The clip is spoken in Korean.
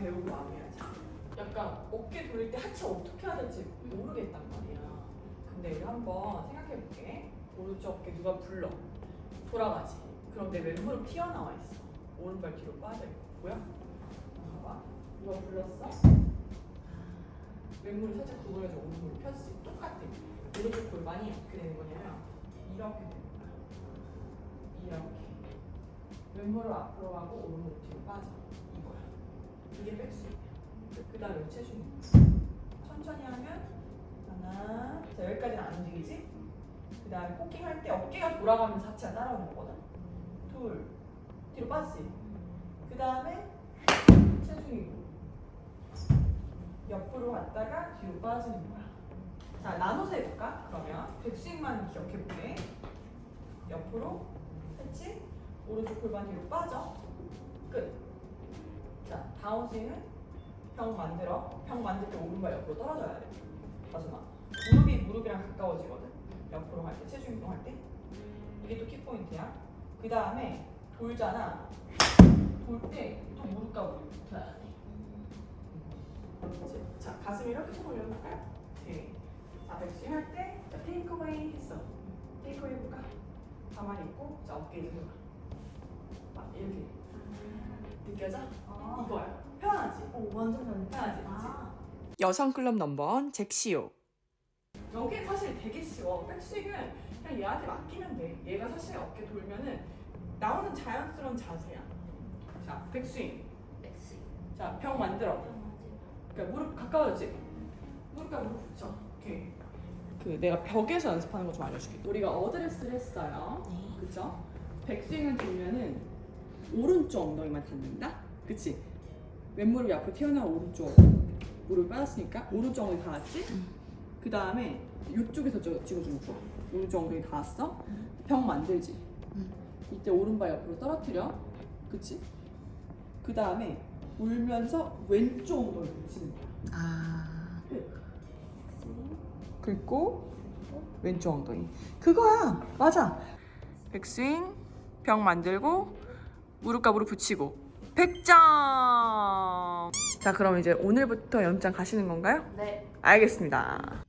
배우고 마무리하자. 약간 어깨 돌릴 때 하체 어떻게 해야 될지 모르겠단 말이야. 근데 우리 한번 생각해볼게. 오른쪽 어깨 누가 불러? 돌아가지. 그럼 내 왼무릎 튀어나와 있어. 오른발 뒤로 빠져 있고. 뭐야? 봐봐. 누가 불렀어? 왼무릎 살짝 구부려져 오른무릎 폈지. 똑같아. 오른쪽 골반이 어떻게 되는 거냐면 이렇게 되는 거야. 이렇게. 왼무릎 앞으로 가고 오른무릎 뒤로 빠져. 이거야. 이게 백스윙이야. 그 다음에 체중이. 천천히 하면 하나. 자 여기까지는 안 움직이지? 그 다음에 코킹 할 때 어깨가 돌아가면서 하체가 따라오는 거거든. 둘. 뒤로 빠지지. 그 다음에 체중이고. 옆으로 갔다가 뒤로 빠지는 거야. 자 나눠서 해볼까? 그러면 백스윙만 기억해볼게. 옆으로 했지? 오른쪽 골반 뒤로 빠져. 끝. 자 다운스윙은 병 만들어. 병 만들 때 오른발 옆으로 떨어져야 돼. 마지막. 무릎이 무릎이랑 가까워지거든. 옆으로 할 때, 체중 운동할 때. 이게 또 키포인트야. 그 다음에 돌잖아. 돌 때 또 무릎과 무릎 붙어야 돼. 그렇지. 자, 가슴 이렇게 손 올려볼까요? 네. 자, 백스윙 할 때, 자, 테이크어웨이 했어. 테이크어웨이 해볼까? 가만히 있고, 자, 어깨 이제 들어가. 막 이렇게. 느껴져? 아. 이거야. 편하지? 오, 완전 편해. 편하지? 아. 여성 클럽 넘버원 잭시오. 여기 사실 되게 쉬워. 백스윙은 그냥 얘한테 맡기면 돼. 얘가 사실 어깨 돌면은 나오는 자연스러운 자세야. 자, 백스윙. 엑스. 자, 병 만들어. 그러니까 무릎 가까워졌지? 무릎과 무릎 붙여. 오케이. 그 내가 벽에서 연습하는 거 좀 알려줄게. 우리가 어드레스를 했어요. 네. 그쵸? 백스윙을 들면은 오른쪽 엉덩이만 닿는다? 그치? 왼무릎이 앞으로 튀어나와 오른쪽 무릎 빠졌으니까 오른쪽 엉덩이 닿았지? 그 다음에 이쪽에서 저- 찍어주면 좋아 오른쪽 엉덩이 닿았어? 병 만들지? 음. 이때 오른발 옆으로 떨어뜨려 그치? 그 다음에 울면서 왼쪽 엉덩이 붙이는 거야 아. 긁고 왼쪽 엉덩이 그거야 맞아 백스윙 병 만들고 무릎과 무릎 붙이고 100점 자 그럼 이제 오늘부터 연장 가시는 건가요? 네. 알겠습니다